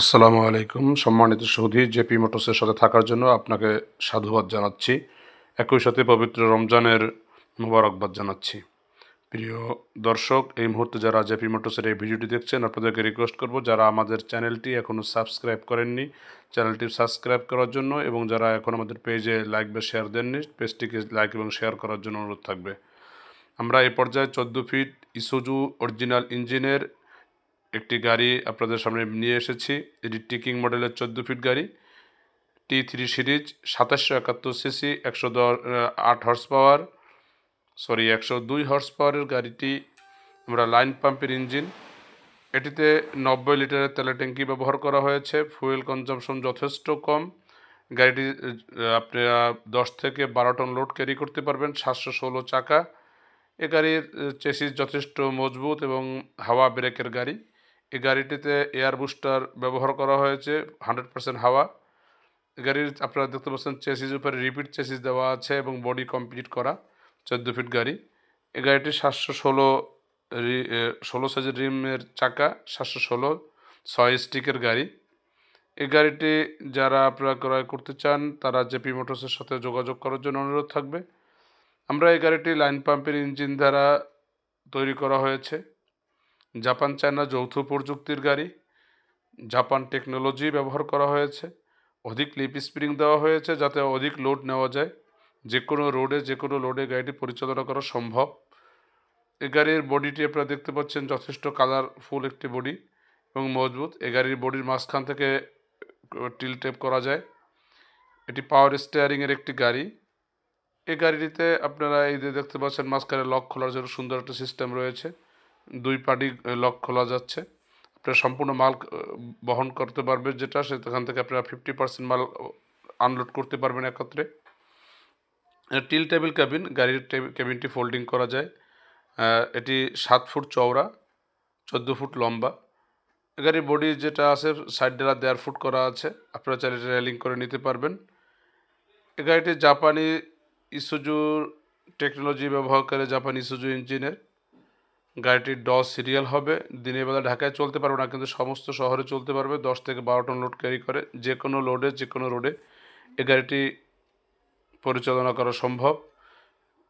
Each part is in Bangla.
আসসালামু আলাইকুম। সম্মানিত সৌধি জেপি মোটরসের সাথে থাকার জন্য আপনাকে সাধুবাদ জানাচ্ছি। একই সাথে পবিত্র রমজানের মোবারকবাদ জানাচ্ছি। প্রিয় দর্শক, এই মুহূর্তে যারা জেপি মোটরসের এই ভিডিওটি দেখছেন, আপনাদেরকে রিকোয়েস্ট করব যারা আমাদের চ্যানেলটি এখনও সাবস্ক্রাইব করেননি, চ্যানেলটি সাবস্ক্রাইব করার জন্য এবং যারা এখন আমাদের পেজে লাইক বা শেয়ার দেননি পেজটিকে লাইক এবং শেয়ার করার জন্য অনুরোধ থাকবে। আমরা এই পর্যায়ে চোদ্দ ফিট ইসুজু অরিজিনাল ইঞ্জিনের একটি গাড়ি আপনাদের সামনে নিয়ে এসেছি। এটি টিকিং মডেলের চোদ্দ ফিট গাড়ি। টি থ্রি সিরিজ, সাতাশশো একাত্তর সিসি, একশো দশ আট হর্স পাওয়ার সরি একশো দুই হর্স পাওয়ারের গাড়িটি। আমরা লাইন পাম্পের ইঞ্জিন এটিতে নব্বই লিটারের তেলের ট্যাঙ্কি ব্যবহার করা হয়েছে। ফুয়েল কনজামশন যথেষ্ট কম। গাড়িটি আপনারা দশ থেকে বারো টন লোড ক্যারি করতে পারবেন, সাতশো ষোলো চাকা। এ গাড়ির চেসিস যথেষ্ট মজবুত এবং হাওয়া ব্রেকের গাড়ি। এই গাড়িটিতে এয়ার বুস্টার ব্যবহার করা হয়েছে, হান্ড্রেড পার্সেন্ট হাওয়া। গাড়ির আপনারা দেখতে পাচ্ছেন চেসিস উপরে রিপিট চেসিস দেওয়া আছে এবং বডি কমপ্লিট করা চোদ্দ ফিট গাড়ি। এই গাড়িটি সাতশো ষোলো ষোলো সাইজের রিমের চাকা, সাতশো ষোলো, ছয় স্টিকের গাড়ি। এই গাড়িটি যারা আপনারা ক্রয় করতে চান, তারা জেপি মোটরসের সাথে যোগাযোগ করার জন্য অনুরোধ থাকবে। আমরা এই গাড়িটি লাইন পাম্পের ইঞ্জিন দ্বারা তৈরি করা হয়েছে। জাপান, চায়না যৌথ প্রযুক্তির গাড়ি, জাপান টেকনোলজি ব্যবহার করা হয়েছে, অধিক লিপ স্প্রিং দেওয়া হয়েছে যাতে অধিক লোড নেওয়া যায়। যে কোনো রোডে যে কোনো লোডে গাড়িটি পরিচালনা করা সম্ভব। এ গাড়ির বডিটি আপনারা দেখতে পাচ্ছেন, যথেষ্ট কালারফুল একটি বডি এবং মজবুত। এ গাড়ির বডির মাঝখান থেকে টিল টেপ করা যায়। এটি পাওয়ার স্টিয়ারিংয়ের একটি গাড়ি। এই গাড়িটিতে আপনারা এই যে দেখতে পাচ্ছেন, মাঝখানে লক খোলার জন্য সুন্দর একটা সিস্টেম রয়েছে। দুই পাটি লক খোলা যাচ্ছে। আপনার সম্পূর্ণ মাল বহন করতে পারবেন যেটা, সেখান থেকে আপনারা ফিফটি পার্সেন্ট মাল আনলোড করতে পারবেন একত্রে। টিল টেবিল ক্যাবিন, গাড়ির ক্যাবিনটি ফোল্ডিং করা যায়। এটি সাত ফুট চওড়া, চোদ্দ ফুট লম্বা। গাড়ির বডি যেটা আছে, সাইড ডেলা দেড় ফুট করা আছে। আপনারা চাইলে রেলিং করে নিতে পারবেন। এ, গাড়িটি জাপানি ইসুজুর টেকনোলজি ব্যবহার করে জাপানি ইসুজু ইঞ্জিনের। গাড়িটির ডস সিরিয়াল হবে। দিনের বেলা ঢাকায় চলতে পারবে না, কিন্তু সমস্ত শহরে চলতে পারবে। দশ থেকে বারো টন লোড ক্যারি করে। যে কোনো লোডে, যে কোনো রোডে এই গাড়িটি পরিচালনা করা সম্ভব।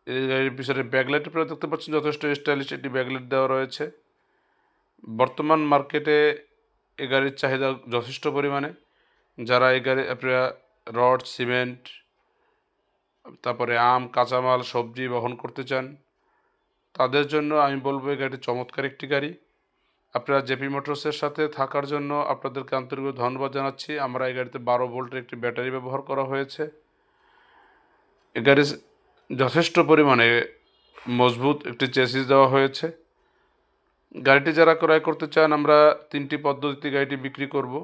এই গাড়ির পিছনে ব্যাকলাইট আপনারা দেখতে পাচ্ছেন, যথেষ্ট স্টাইলিশ একটি ব্যাকলাইট দেওয়া রয়েছে। বর্তমান মার্কেটে এ গাড়ির চাহিদা যথেষ্ট পরিমাণে। যারা এই গাড়ি আপনারা রড, সিমেন্ট, তারপরে আম, কাঁচামাল, সবজি বহন করতে চান তাদের জন্য আমি বলব এই গাড়িটি চমৎকার একটি গাড়ি। আপনারা জেপি মোটরসের সাথে থাকার জন্য আপনাদেরকে আন্তরিক ধন্যবাদ জানাচ্ছি। আমরা এই গাড়িতে বারো ভোল্টের একটি ব্যাটারি ব্যবহার করা হয়েছে। এই গাড়ি যথেষ্ট পরিমাণে মজবুত একটি চেসিস দেওয়া হয়েছে। গাড়িটি যারা ক্রয় করতে চান, আমরা তিনটি পদ্ধতিতে গাড়িটি বিক্রি করব।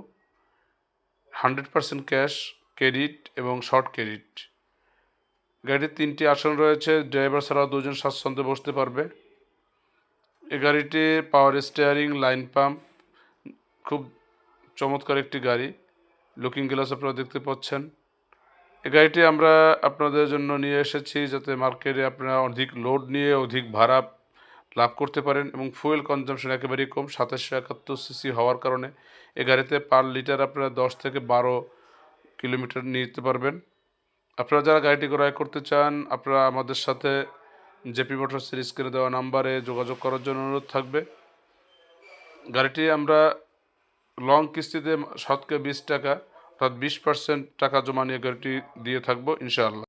হান্ড্রেড পারসেন্ট ক্যাশ, ক্রেডিট এবং শর্ট ক্রেডিট। গাড়ির তিনটি আসন রয়েছে, ড্রাইভার ছাড়াও দুজন স্বাচ্ছন্দ্যে বসতে পারবে। এই গাড়িটি পাওয়ার স্টিয়ারিং লাইন পাম্প খুব চমৎকার একটি গাড়ি লুকিং গ্লাস আপনারা দেখতে পাচ্ছেন। এই গাড়িটি আমরা আপনাদের জন্য নিয়ে এসেছি যাতে মার্কেটে আপনারা অধিক লোড নিয়ে অধিক ভাড়া লাভ করতে পারেন এবং ফুয়েল কনজামশন একেবারেই কম, সাতাশশো একাত্তর সিসি হওয়ার কারণে। এ গাড়িতে পার লিটার আপনারা দশ থেকে বারো কিলোমিটার নিতে পারবেন। আপনারা যারা গাড়িটি ক্রয় করতে চান, আপনারা আমাদের সাথে জেপি মোটরসের স্ক্রিনে দেওয়া নাম্বারে যোগাযোগ করার জন্য অনুরোধ থাকবে। গাড়িটি আমরা লং কিস্তিতে শতকে বিশ টাকা, অর্থাৎ বিশ পার্সেন্ট টাকা জমা নিয়ে গাড়িটি দিয়ে থাকব, ইনশাআল্লাহ।